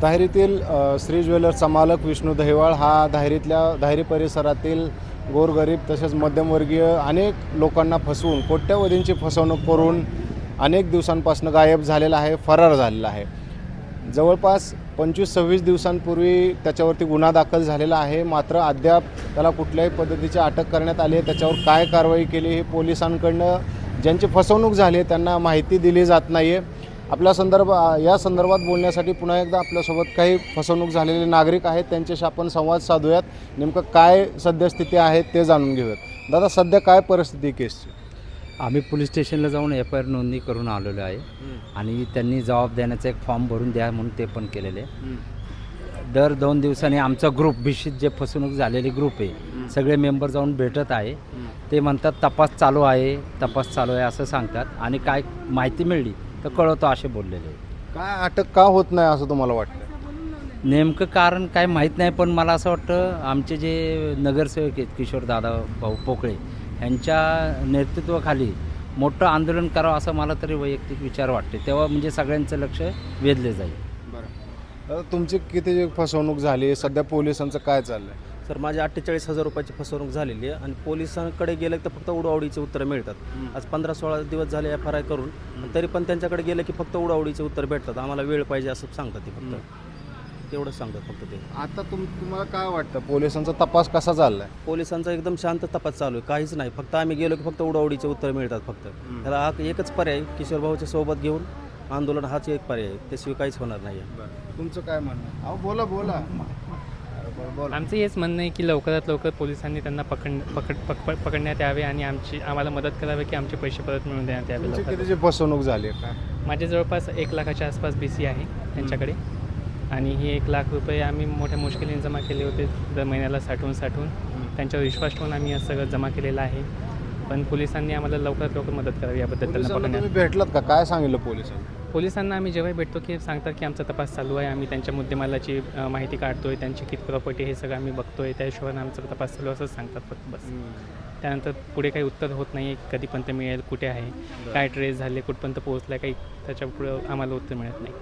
धायरीतील श्री ज्वेलर्सचा मालक विष्णू दहिवाळ हा धायरीतल्या धायरी परिसरातील गोरगरीब तसेच मध्यमवर्गीय अनेक लोकांना फसवून कोट्यवधींची फसवणूक करून अनेक दिवसांपासून गायब झालेला आहे फरार झालेला आहे. जवळपास पंचवीस सव्वीस दिवसांपूर्वी त्याच्यावरती गुन्हा दाखल झालेला आहे. मात्र अद्याप त्याला कुठल्याही पद्धतीची अटक करण्यात आली आहे. त्याच्यावर काय कारवाई केली हे पोलिसांकडनं ज्यांची फसवणूक झाली आहे त्यांना माहिती दिली जात नाही आहे आपल्या संदर्भ या संदर्भात बोलण्यासाठी पुन्हा एकदा आपल्यासोबत काही फसवणूक झालेले नागरिक आहेत. त्यांच्याशी आपण संवाद साधूयात. नेमकं काय सद्यस्थिती आहे ते जाणून घेऊयात. दादा सध्या काय परिस्थिती केसची? आम्ही पोलीस स्टेशनला जाऊन एफ आय आर नोंदणी करून आलेलो आहे. आणि त्यांनी जबाब देण्याचा एक फॉर्म भरून द्या म्हणून ते पण केलेले. आहे. दर दोन दिवसांनी आमचा ग्रुप भीषित जे फसवणूक झालेली ग्रुप आहे सगळे मेंबर जाऊन भेटत आहे. ते म्हणतात तपास चालू आहे तपास चालू आहे असं सांगतात. आणि काय माहिती मिळली तर कळवतो असे बोललेले. काय अटक का होत नाही असं तुम्हाला वाटतं नेमकं कारण काय माहीत नाही पण मला असं वाटतं आमचे जे नगरसेवक आहेत किशोर दादा भाऊ पोकळे यांच्या नेतृत्वाखाली मोठं आंदोलन करावं असं मला तरी वैयक्तिक विचार वाटते. तेव्हा म्हणजे सगळ्यांचं लक्ष वेधले जाईल. बरं. तुमची किती फसवणूक झाली? सध्या पोलिसांचं काय चाललंय? सर माझी अठ्ठेचाळीस हजार रुपयाची फसवणूक झालेली आहे आणि पोलिसांकडे गेलं तर फक्त उडावडीचे उत्तरं मिळतात. आज पंधरा सोळा दिवस झाले एफ आर आय करून तरी पण त्यांच्याकडे गेलं की फक्त उडावडीचे उत्तर भेटतात. आम्हाला वेळ पाहिजे असं सांगतात ते फक्त. तेवढंच सांगतात फक्त ते. आता तुम तुम्हाला काय वाटतं? पोलिसांचा तपास कसा चाललाय? पोलिसांचा एकदम शांत तपास चालू आहे. काहीच नाही. फक्त आम्ही गेलो की फक्त उडावडीचे उत्तर मिळतात फक्त. त्याला हा एकच पर्याय किशोर भाऊच्या सोबत घेऊन आंदोलन हाच एक पर्याय आहे. त्याशिवाय काहीच होणार नाही तुमचं काय म्हणणं अहो बोला बोला. आमचं हेच म्हणणं आहे की लवकरात लवकर पोलिसांनी त्यांना पकड पकड पकड पकडण्यात यावे आणि आमची आम्हाला मदत करावी की आमचे पैसे परत मिळवून देण्यात यावे फसवणूक झाली लवकर. माझे जवळपास एक लाखाच्या आसपास बी सी आहे त्यांच्याकडे. आणि ही एक लाख रुपये आम्ही मोठ्या मुश्किलीने जमा केले होते दर महिन्याला साठवून साठवून. त्यांच्यावर विश्वास ठेवून आम्ही हे सगळं जमा केलेलं आहे. पण पोलिसांनी आम्हाला लवकरात लवकर मदत करावी याबद्दल त्यांना भेटलात का? काय सांगितलं पोलिसांनी? पोलिसांना आम्ही जेव्हा भेटतो की सांगतात की आमचा तपास चालू आहे आम्ही त्यांच्या मुद्देमालाची माहिती काढतोय त्यांची किती प्रॉपर्टी हे सगळं आम्ही बघतोय त्या हिशोबाने आमचा तपास चालू आहे असंच सांगतात फक्त बस. त्यानंतर पुढे काही उत्तर होत नाही कधीपर्यंत मिळेल कुठे आहे काय ट्रेस झाले कुठपर्यंत पोहोचलाय काही त्याच्या पुढे आम्हाला उत्तर मिळत नाही.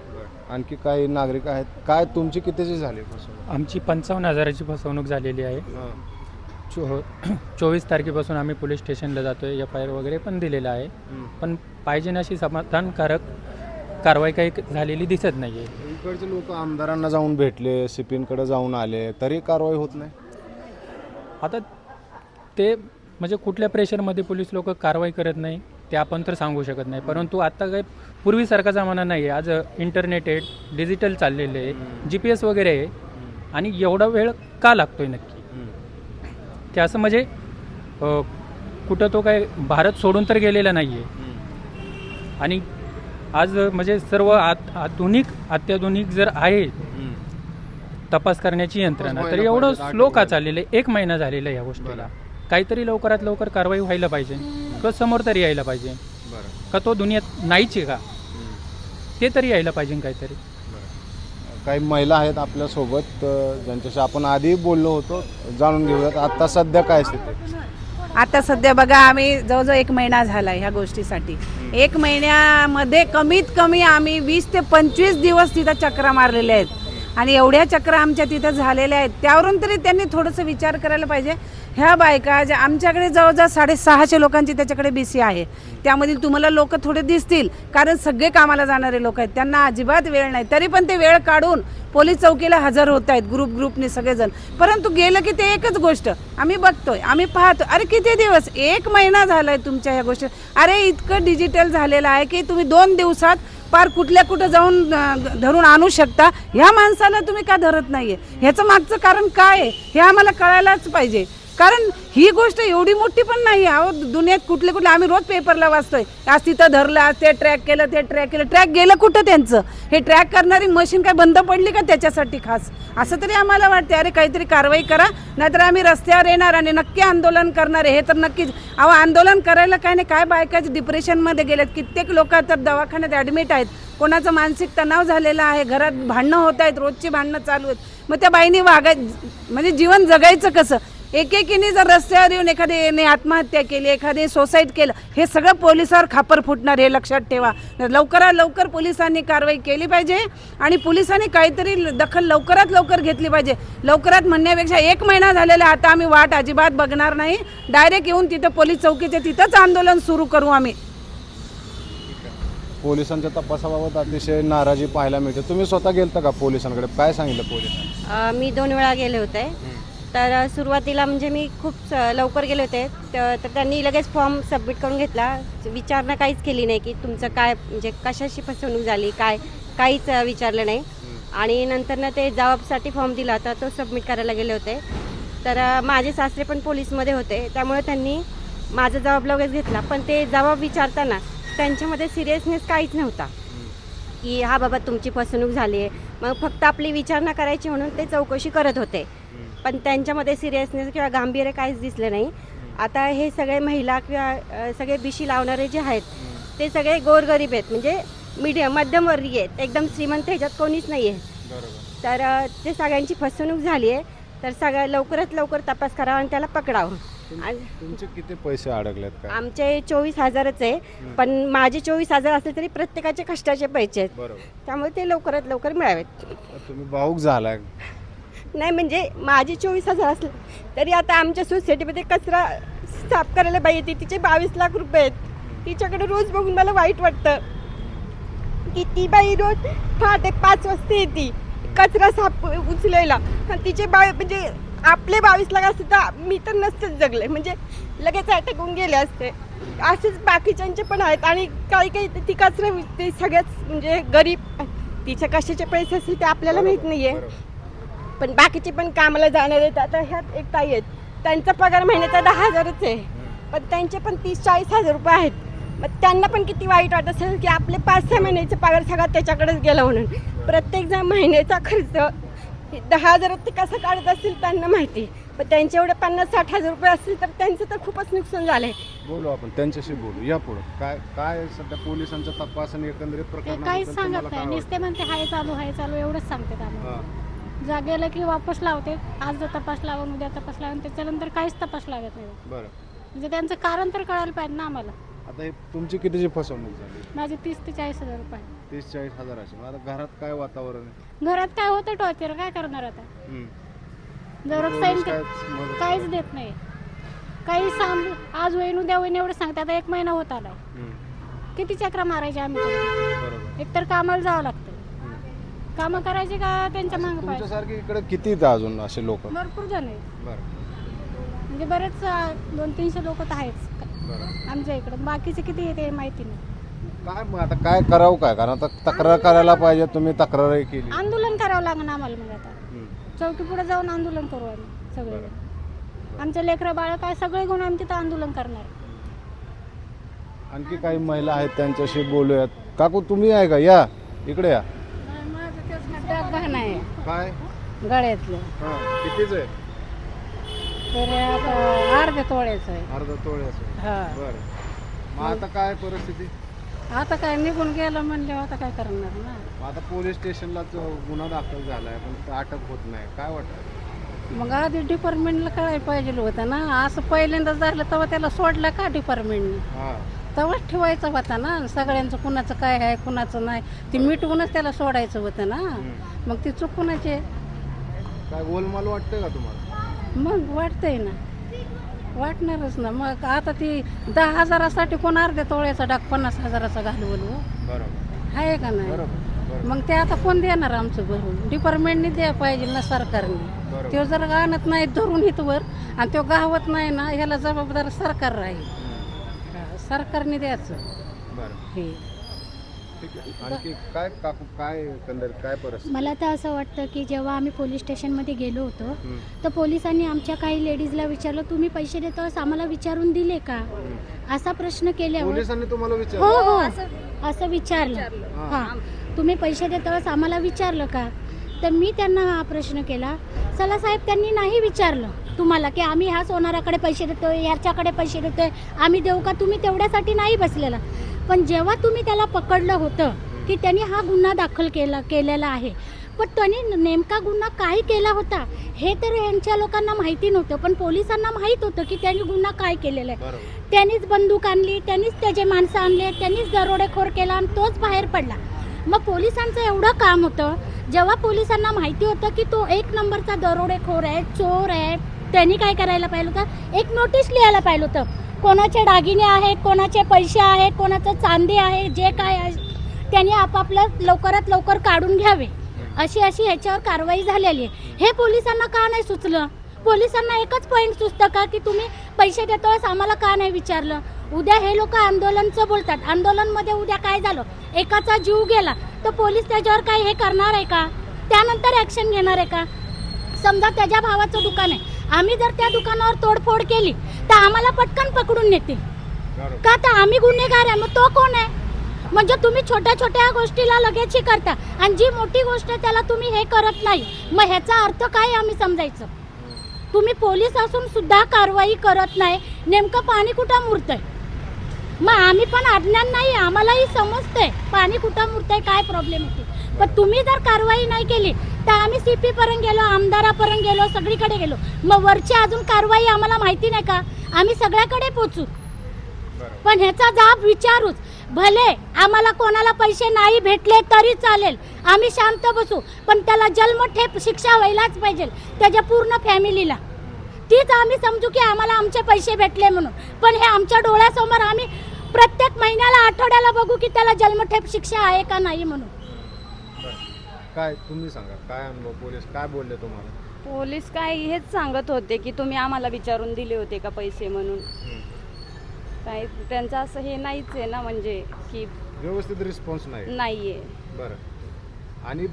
आणखी काही नागरिक आहेत काय तुमची कितीची झाली फसवणूक? आमची पंचावन्न हजाराची फसवणूक झालेली आहे. चो चोवीस तारखेपासून आम्ही पोलीस स्टेशनला जातो आहे एफ आय आर वगैरे पण दिलेला आहे. पण पाहिजे अशी समाधानकारक कारवाई काही झालेली दिसत नाही आहे इकडचे लोक आमदारांना जाऊन भेटले सिपींकडे जाऊन आले तरी कारवाई होत नाही. आता ते म्हणजे कुठल्या प्रेशरमध्ये पोलीस लोक कारवाई करत नाही ते आपण तर सांगू शकत नाही. परंतु आता काही पूर्वीसारखा जमाना नाही आहे आज इंटरनेट आहे डिजिटल चाललेले आहे जी पी एस वगैरे आहे आणि एवढा वेळ का लागतोय नक्की? ते असं म्हणजे अ, कुठं तो काय भारत सोडून तर गेलेला नाही आहे आणि आज म्हणजे सर्व आत आधुनिक अत्याधुनिक जर आहे तपास करण्याची यंत्रणा तर एवढं पाहिजे, स्लो का. चाललेलं आहे? एक महिना झालेला आहे या गोष्टीला. काहीतरी लवकरात लवकर कारवाई व्हायला पाहिजे. किंवा समोर तरी यायला पाहिजे. बरं. का तो दुनियात नाहीच आहे का? ते तरी यायला पाहिजे काहीतरी. काही महिला आहेत आपल्यासोबत अ, ज्यांच्याशी आपण आधी बोललो होतो जाणून घेऊयात. आता सध्या काय स्थिती आहे? आता सध्या बघा आम्ही जवळजवळ एक महिना झाला ह्या गोष्टीसाठी. एक महिन्यामध्ये कमीत कमी आम्ही वीस ते पंचवीस दिवस तिथं चक्रा मारलेल्या आहेत. आणि एवढ्या चक्र आमच्या तिथं झालेल्या आहेत त्यावरून तरी त्यांनी थोडंसं विचार करायला पाहिजे. ह्या बायका ज्या आमच्याकडे जवळजवळ साडेसहाशे लोकांची त्याच्याकडे बी सी आहे. त्यामधील तुम्हाला लोक थोडे दिसतील कारण सगळे कामाला जाणारे लोक आहेत. त्यांना अजिबात वेळ नाही. तरी पण ते वेळ काढून पोलीस चौकीला हजर होत आहेत ग्रुप ग्रुपने सगळेजण. परंतु गेलं की ते एकच गोष्ट आम्ही बघतोय आम्ही पाहतो अरे किती दिवस? एक महिना झालाय तुमच्या ह्या गोष्टी. अरे इतकं डिजिटल झालेलं आहे की तुम्ही दोन दिवसात पार कुठल्या कुठं जाऊन धरून आणू शकता? ह्या माणसाला तुम्ही का धरत नाहीये? ह्याचं मागचं कारण काय आहे? हे आम्हाला कळायलाच पाहिजे. कारण ही गोष्ट एवढी मोठी पण नाही अहो दुनियेत कुठले कुठले आम्ही रोज पेपरला वाचतोय. आज तिथं धरलं आज ते ट्रॅक केलं ते ट्रॅक केलं. ट्रॅक गेलं कुठं त्यांचं? हे ट्रॅक करणारी मशीन काय बंद पडली का त्याच्यासाठी खास? असं तरी आम्हाला वाटते अरे काहीतरी कारवाई करा. नाहीतर आम्ही रस्त्यावर येणार आणि नक्की आंदोलन करणार आहे. हे तर नक्कीच अहो आंदोलन करायला काय नाही काय बायकाचे डिप्रेशनमध्ये गेलेत. कित्येक लोक तर दवाखान्यात ॲडमिट आहेत. कोणाचं मानसिक तणाव झालेला आहे. घरात भांडणं होत आहेत. रोजची भांडणं चालू आहेत. मग त्या बाईने वागाय म्हणजे जीवन जगायचं कसं? एकेकीने जर रस्त्यावर येऊन एखाद्याने आत्महत्या केली एखादे सोसाईड केलं हे सगळं पोलिसावर खापर फुटणार हे लक्षात ठेवा. लवकरात लवकर पोलिसांनी कारवाई केली पाहिजे आणि पोलिसांनी काहीतरी दखल लवकरात लवकर घेतली पाहिजे. लवकरात म्हणण्यापेक्षा एक महिना झालेला आता आम्ही वाट अजिबात बघणार नाही. डायरेक्ट येऊन तिथं पोलीस चौकीचे तिथंच आंदोलन सुरू करू आम्ही. पोलिसांच्या तपासाबाबत अतिशय नाराजी पाहायला मिळते. तुम्ही स्वतः गेलता का पोलिसांकडे? काय सांगितलं पोलिसांनी? मी दोन वेळा गेले होते. तर सुरुवातीला म्हणजे मी खूप स- लवकर गेले होते. तर त्यांनी लगेच फॉर्म सबमिट करून घेतला. विचारणा काहीच केली नाही की तुमचं काय म्हणजे कशाशी फसवणूक झाली काय काहीच विचारलं नाही. आणि नंतर ना ते जबाबसाठी फॉर्म दिला होता तो सबमिट करायला गेले होते. तर माझे सासरे पण पोलीसमध्ये होते. त्यामुळे त्यांनी माझा जबाब लगेच घेतला. पण ते जबाब विचारताना त्यांच्यामध्ये सिरियसनेस काहीच नव्हता. की हा बाबा तुमची फसवणूक झाली आहे. मग फक्त आपली विचारणा करायची म्हणून ते चौकशी करत होते. पण त्यांच्यामध्ये सिरियसनेस किंवा गांभीर्य काहीच दिसलं नाही. आता हे सगळे महिला किंवा सगळे बिशी लावणारे जे आहेत ते सगळे गोरगरीब आहेत. म्हणजे मीडियम मध्यमवर्गीय आहेत. एकदम श्रीमंत ह्याच्यात कोणीच नाही आहे तर ते सगळ्यांची फसवणूक झाली आहे तर सगळ्या लवकरात लवकर तपास करावा आणि त्याला पकडावं. तुमचे किती पैसे अडकलेत आमचे चोवीस हजारच आहे. पण माझे चोवीस हजार असले तरी प्रत्येकाचे कष्टाचे पैसे आहेत. त्यामुळे ते लवकरात लवकर मिळावेत. तुम्ही भाऊक झालाय. नाही म्हणजे माझे चोवीस हजार असले तरी आता आमच्या सोसायटीमध्ये कचरा साफ करायला बाई येते. तिचे बावीस लाख रुपये आहेत. तिच्याकडे रोज बघून मला वाईट वाटतं. की ती बाई रोज पहाटे पाच वाजता येते. कचरा साफ उचलायला. तिचे बावी म्हणजे आपले बावीस लाख असते तर मी तर नसतेच जगले. म्हणजे लगेच अटॅक होऊन गेले असते. असेच बाकीच्यांचे पण आहेत. आणि काही काही ती कचरा विकते सगळ्याच म्हणजे गरीब तिच्या कशाचे पैसे असतील ते आपल्याला माहीत नाही आहे पण बाकीचे पण कामाला जाणार आहेत. आता ह्यात एक ताई आहेत. त्यांचा पगार महिन्याचा दहा हजारच आहे. पण त्यांचे पण तीस चाळीस हजार रुपये आहेत. मग त्यांना पण किती वाईट वाटत असेल की आपले पाच सहा महिन्याचे पगार सगळा त्याच्याकडेच गेला म्हणून. प्रत्येकजण महिन्याचा खर्च हे दहा हजारात ते कसं काढत असतील त्यांना माहिती. पण त्यांचे एवढे पन्नास साठ हजार रुपये असतील तर त्यांचं तर खूपच नुकसान झालं आहे बोलू आपण त्यांच्याशी बोलू. या पुढे. काय काय सध्या पोलिसांचा तपास आणि एकंदरीत ते प्रकरण काहीच सांगत नाही. नुसते म्हणते हाय चालू हाय चालू एवढंच सांगतात आम्हाला. जा गेलं की वापस लावते. आज तपास लावून उद्या तपास लावून त्याच्यानंतर काहीच तपास लागत नाही. बरं. म्हणजे त्यांचं कारण तर कळायला पाहिजे ना आम्हाला. आता हे तुमची कितीची फसवणूक झाली? माझे तीस ते चाळीस हजार रुपये. तीस चाळीस हजाराची. मग आता घरात काय वातावरण आहे? घरात काय होतं टॉर्चर काय करणार आता? हम्म. जर साईन काय मदत काहीच देत नाही. काही सांग आज होईन उद्या होईन एवढं सांगते. आता एक महिना होत आलाय. हम्म. किती चक्रा मारायच्या आम्ही? तरी? बरोबर. एकतर कामाला जावं लागतं. कामं करायचे का त्यांच्या मागं पाहिजे तुमच्यासारखे इकडे किती आहेत अजून असे लोक? भरपूर जण आहेत बरं. म्हणजे बरेच अं, दोन तीनशे लोक तर आहेच. बरं. आमच्या इकडं. बाकीचे किती येते माहिती नाही. काय मग आता काय करावं काय? कारण आता तक्रार करायला पाहिजे तुम्ही तक्रारही केली. आंदोलन करावं लागणार आम्हाला मग आता. चौकी पुढे जाऊन आंदोलन करू आम्ही सगळे. आमच्या लेकरं बाळ काय सगळे घेऊन आम्ही तिथं आंदोलन करणार. आणखी काही महिला आहेत त्यांच्याशी बोलूयात. काकू तुम्ही आहे का? या. इकडे या. आहे काय? गळ्यातलं. हा कितीच आहे? तर आता अर्ध्या तोळ्याचं आहे. अर्धा तोळ्याचं हा. बरं. मग आता काय परिस्थिती? आता काय निघून गेलं म्हणले आता काय करणार ना? मग आता पोलीस स्टेशनलाच गुन्हा दाखल झालाय पण तिथं अटक होत नाही. काय वाटतं? मग आधी डिपार्टमेंटला कळायला पाहिजे होतं ना. असं पहिल्यांदाच झालं तेव्हा त्याला सोडलं का डिपार्टमेंटने हा. तेव्हाच ठेवायचं होतं ना. सगळ्यांचं कुणाचं काय आहे कुणाचं नाही. ते मिटवूनच त्याला सोडायचं होतं ना. मग ती चुकूनच. आहे काय गोलमाल वाटतंय का तुम्हाला? मग वाटतंय ना. वाटणारच ना. मग आता ती दहा हजारासाठी कोण अर्ध्या तोळ्याचा डाक पन्नास हजाराचा घालवल हो? बरोबर. आहे का नाही? बरोबर मग ते आता कोण देणार आमचं भरून? डिपार्टमेंटने द्या पाहिजे ना सरकारने. बरोबर. तो जर आणत नाही धरून इथवर आणि तो गावत नाही ना ह्याला जबाबदार सरकार राहील. सरकारने द्यायचं. बरं. हे. ठीक आहे. आणखी काय काकू काय काय परिस्थिती? मला तर असं वाटतं की जेव्हा आम्ही पोलीस स्टेशनमध्ये गेलो होतो. तर पोलिसांनी आमच्या काही लेडीजला विचारलं तुम्ही पैसे देतास आम्हाला विचारून दिले का? असा प्रश्न केल्यावर पोलिसांनी तुम्हाला हो विचारलं? हो असं विचारलं. हां. तुम्ही पैसे देतास आम्हाला विचारलं का? तर मी त्यांना हा प्रश्न केला. चला साहेब त्यांनी नाही विचारलं. तुम्हाला की आम्ही ह्या सोनाराकडे पैसे देतोय ह्याच्याकडे पैसे देतोय. आम्ही देऊ का? तुम्ही तेवढ्यासाठी नाही बसलेला. पण जेव्हा तुम्ही त्याला पकडलं होतं की त्यांनी हा गुन्हा दाखल केला केलेला आहे. पण त्यांनी नेमका गुन्हा काय केला होता हे तर यांच्या लोकांना माहिती नव्हतं पण पोलिसांना माहीत होतं की त्यांनी गुन्हा काय केलेला आहे. त्यांनीच बंदूक आणली त्यांनीच त्याचे माणसं आणले त्यांनीच दरोडेखोर केला आणि तोच बाहेर पडला. मग पोलिसांचं एवढं काम होतं जेव्हा पोलिसांना माहिती होतं की तो एक नंबरचा दरोडेखोर आहे चोर आहे त्यांनी काय करायला पाहिलं होतं? एक नोटीस लिहायला पाहिलं होतं. कोणाचे दागिने आहेत कोणाचे पैसे आहेत कोणाचं चांदी आहे जे काय आहे त्यांनी आपापलं लवकरात लवकर काढून घ्यावे. अशी अशी ह्याच्यावर कारवाई झालेली आहे. हे पोलिसांना का नाही सुचलं? पोलिसांना एकच पॉईंट सुचतं का की तुम्ही पैसे देतोस आम्हाला का नाही विचारलं? उद्या हे लोक आंदोलनचं बोलतात. आंदोलनमध्ये उद्या काय झालं? एकाचा जीव गेला. तर पोलीस त्याच्यावर काय हे करणार आहे का? त्यानंतर ॲक्शन घेणार आहे का? समजा त्याच्या भावाचं दुकान आहे. आम्ही जर त्या दुकानावर तोडफोड केली तर आम्हाला पटकन पकडून नेतील. का तर आम्ही गुन्हेगार आहे मग तो कोण आहे? म्हणजे तुम्ही छोट्या छोट्या गोष्टीला लगेच हे करता आणि जी मोठी गोष्ट आहे त्याला तुम्ही हे करत नाही. मग ह्याचा अर्थ काय आम्ही समजायचं? तुम्ही पोलीस असून सुद्धा कारवाई करत नाही. नेमकं पाणी कुठं मुरतंय? मग आम्ही पण अज्ञान नाही आम्हालाही समजतंय. पाणी कुठं मुरतंय काय प्रॉब्लेम होते पण तुम्ही जर कारवाई नाही केली तर आम्ही सी पी पर्यंत गेलो आमदारापर्यंत गेलो सगळीकडे गेलो. मग वरची अजून कारवाई आम्हाला माहिती नाही का? आम्ही सगळ्याकडे पोचू पण ह्याचा जाब विचारूच. भले आम्हाला कोणाला पैसे नाही भेटले तरी चालेल. आम्ही शांत बसू. पण त्याला जन्मठेप शिक्षा व्हायलाच पाहिजे त्याच्या पूर्ण फॅमिलीला. तीच आम्ही समजू की आम्हाला आमचे पैसे भेटले म्हणून. पण हे आमच्या डोळ्यासमोर आम्ही प्रत्येक महिन्याला आठवड्याला बघू की त्याला जन्मठेप शिक्षा आहे का नाही म्हणून. काय तुम्ही सांगा काय अनुभव? पोलीस काय बोलले तुम्हाला? पोलीस काय हेच सांगत होते की तुम्ही आम्हाला विचारून दिले होते का पैसे म्हणून. काय त्यांचं असं हे नाहीच आहे ना म्हणजे की व्यवस्थित रिस्पॉन्स नाही. नाहीये. बरं. आणि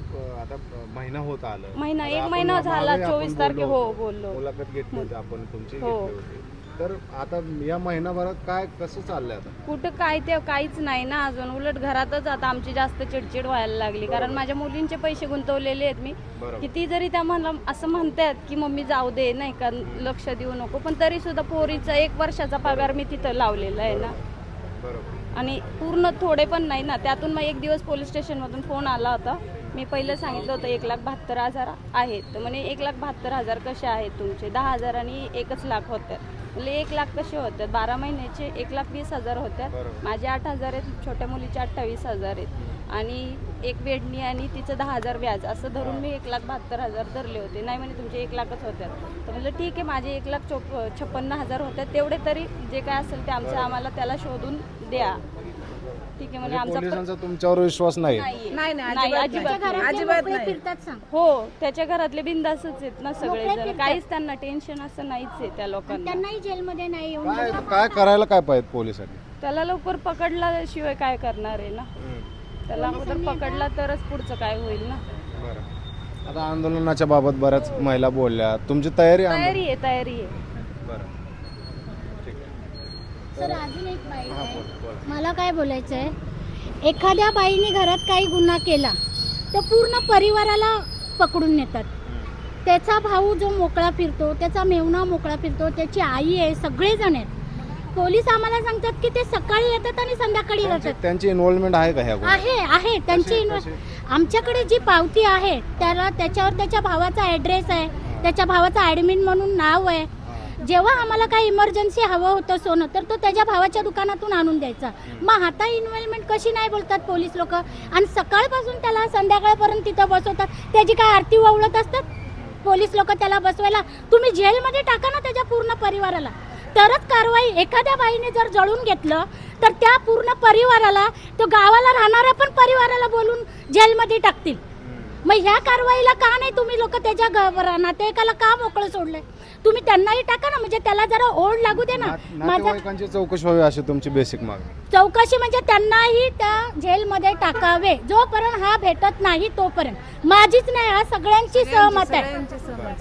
आता महिना होत आलं. महिना- आता एक आपण महिना मागे झाला, आपण 24 तारखे- बोललो हो, होतो. बोललो. मुलाखत घेतली होती आपण तुमची हो. घेतली होती. तर आता या महिनाभरात काय कसं चाललंय आता? कुठं काय ते काहीच नाही ना अजून. उलट घरातच आता आमची जास्त चिडचिड व्हायला लागली. कारण माझ्या मुलींचे पैसे गुंतवलेले आहेत मी. बरोबर. किती जरी त्या मला असं म्हणतात की मम्मी जाऊ दे नाही का लक्ष देऊ नको. पण तरी सुद्धा पोरीचा एक वर्षाचा पगार मी तिथं लावलेला आहे ना. बरोबर. आणि पूर्ण थोडे पण नाही ना. त्यातून मग एक दिवस पोलीस स्टेशनमधून फोन आला होता. मी पहिलं सांगितलं होतं एक लाख बहात्तर हजार आहेत. तर म्हणे एक लाख बहात्तर हजार कसे आहेत तुमचे? दहा हजार आणि एकच लाख होत्यात म्हणजे एक लाख कसे होतात. बारा महिन्याचे एक लाख वीस हजार बरोबर. माझे आठ हजार आहेत छोट्या मुलीचे अठ्ठावीस हजार आहेत. आणि एक बेडणी आणि तिचं दहा हजार व्याज असं धरून मी एक लाख बहात्तर हजार धरले होते. नाही म्हणे तुमचे एक लाखच होत्यात तर म्हणलं ठीक आहे माझे एक लाख चोप छप्पन्न हजार होत्यात तेवढे तरी जे काय असेल ते आमचं आम्हाला त्याला शोधून द्या. ठीक आहे म्हणजे म्हणजे आमचा पोलिसांचा तुमच्यावर विश्वास नाही नाहीये. नाही नाही अजिबात अजिबात नाही. घरातले अजिबात मोकळे नाही. फिरतात सांग. हो त्याच्या घरातले बिंदासच आहेत ना मोकळे सगळेजण फिरतात. काहीच त्यांना टेन्शन असं नाहीच आहे त्या लोकांना. त्यांनाही जेलमध्ये नाही येऊन काय काय करायला काय पाहिजे पोलिसांनी? त्याला लवकर पकडल्याशिवाय काय करणार आहे ना? त्याला अगोदर पकडला तरच पुढचं काय होईल ना? बरं. आता आंदोलनाच्या बाबत बऱ्याच महिला बोलल्या. तुमची तयारी आंदोलन- तयारी आहे तयारी आहे. बरं. सर अजून एक हां बोल बोल. मला काय बोलायचं आहे एखाद्या बाईने घरात काही गुन्हा केला तर पूर्ण परिवाराला पकडून नेतात. त्याचा भाऊ जो मोकळा फिरतो त्याचा मेवणा मोकळा फिरतो त्याची आई आहे सगळेजण आहेत. पोलीस आम्हाला सांगतात की ते सकाळी येतात आणि संध्याकाळी त्यांची- जातात. त्यांची इन्व्हॉल्वमेंट आहे का ह्या गोष्टीत? आहे आहे. त्यांची इन्व्हे-? आमच्याकडे जी पावती आहे त्याला त्याच्यावर त्याच्या भावाचा ॲड्रेस आहे. त्याच्या भावाचा ॲडमिन म्हणून नाव आहे. जेव्हा आम्हाला काही इमर्जन्सी हवं होतं सोनं तर तो त्याच्या भावाच्या दुकानातून आणून द्यायचा. मग आता इन्व्हॉल्वमेंट कशी नाही बोलतात पोलीस लोक? आणि सकाळपासून त्याला संध्याकाळपर्यंत तिथं बसवतात. त्याची काय आरती ओवळत असतात? पोलीस लोक त्याला बसवायला तुम्ही जेलमध्ये टाका ना त्याच्या पूर्ण परिवाराला. तरच कारवाई एखाद्या बाईने जर जळून घेतलं तर त्या पूर्ण परिवाराला तो गावाला राहणाऱ्या पण परिवाराला बोलून जेलमध्ये टाकतील. मग ह्या कारवाईला का नाही तुम्ही लोक त्याच्या नातेवाईकाला का मोकळं सोडलंय? तुम्ही त्यांनाही टाका ना म्हणजे त्याला जरा ओढ लागू दे ना. नात- माझा नातेवाईकांची चौकशी व्हावी अशी तुमची बेसिक मागणी. चौकशी म्हणजे त्यांनाही त्या जेलमध्ये टाकावे. जोपर्यंत हा भेटत नाही तोपर्यंत. माझीच नाही हा सगळ्यांची सहमत आहे.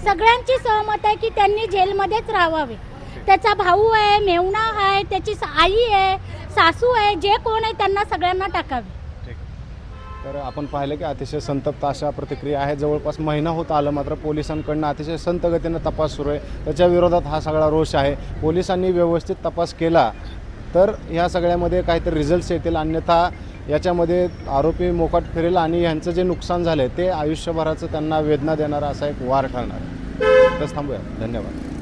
सगळ्यांची सहमत. आहे. की त्यांनी जेलमध्येच राहावे. त्याचा भाऊ आहे मेवणा आहे त्याची आई आहे सासू आहे जे कोण आहे त्यांना सगळ्यांना टाकावे. तर आपण पाहिलं की अतिशय संतप्त अशा प्रतिक्रिया आहे. जवळपास महिना होत आलं मात्र पोलिसांकडनं अतिशय संत गतीनं तपास सुरू आहे. त्याच्या विरोधात हा सगळा रोष आहे. पोलिसांनी व्यवस्थित तपास केला तर ह्या सगळ्यामध्ये काहीतरी रिझल्ट्स येतील. अन्यथा याच्यामध्ये आरोपी मोकाट फिरेल आणि ह्यांचं जे नुकसान झालं आहे ते आयुष्यभराचं त्यांना वेदना देणारा असा एक वार ठरणार आहे. तर थांबूया. धन्यवाद.